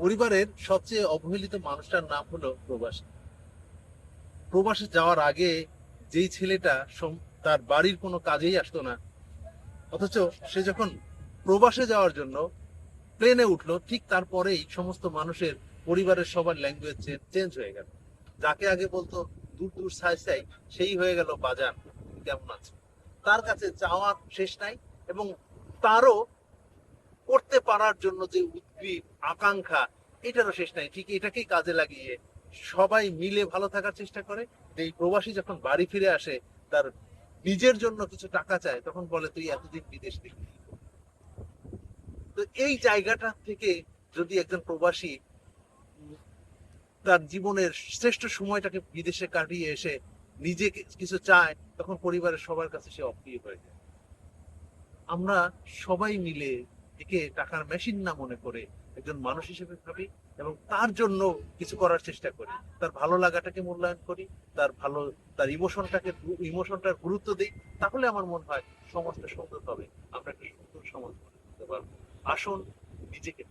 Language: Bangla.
পরিবারের সবচেয়ে অবহেলিত মানুষটার নাম হলো প্রবাসী। প্রবাসে যাওয়ার আগে যেই ছেলেটা তার বাড়ির কোনো কাজেই আসতো না, অথচ সে যখন প্রবাসে যাওয়ার জন্য প্লেনে উঠল, ঠিক তারপরেই সমস্ত মানুষের পরিবারের সবার ল্যাঙ্গুয়েজ চেঞ্জ হয়ে গেল। যাকে আগে বলতো, দূর দূর, সাই সাই, সেই হয়ে গেল বাজার, কেমন আছে? তার কাছে চাওয়ার শেষ নাই এবং তারও করতে পারার জন্য যে উদ্ভিদ, আকাঙ্ক্ষা, এটারও শেষ নাই। ঠিক এটাকেই কাজে লাগিয়ে সবাই মিলে ভালো থাকার চেষ্টা করে। এই প্রবাসী যখন বাড়ি ফিরে আসে, তার নিজের জন্য কিছু টাকা চায়, তখন বলে, তুই এতদিন বিদেশ করলি?" তো এই জায়গাটা থেকে যদি একজন প্রবাসী তার জীবনের শ্রেষ্ঠ সময়টাকে বিদেশে কাটিয়ে এসে নিজে কিছু চায়, তখন পরিবারের সবার কাছে সে অপ্রিয় হয়ে যায়। আমরা সবাই মিলে একে টাকার মেশিন না মনে করে একজন মানুষ হিসেবে ভাবি এবং তার জন্য কিছু করার চেষ্টা করি। তার ভালো লাগাটাকে মূল্যায়ন করি, তার ভালো, তার ইমোশনটাকে ইমোশনটার গুরুত্ব দিই, তাহলে আমার মনে হয় সমাজটা সুন্দর হবে। আমরা একটা সুন্দর সমাজ করতে পারব। আসুন, নিজেকে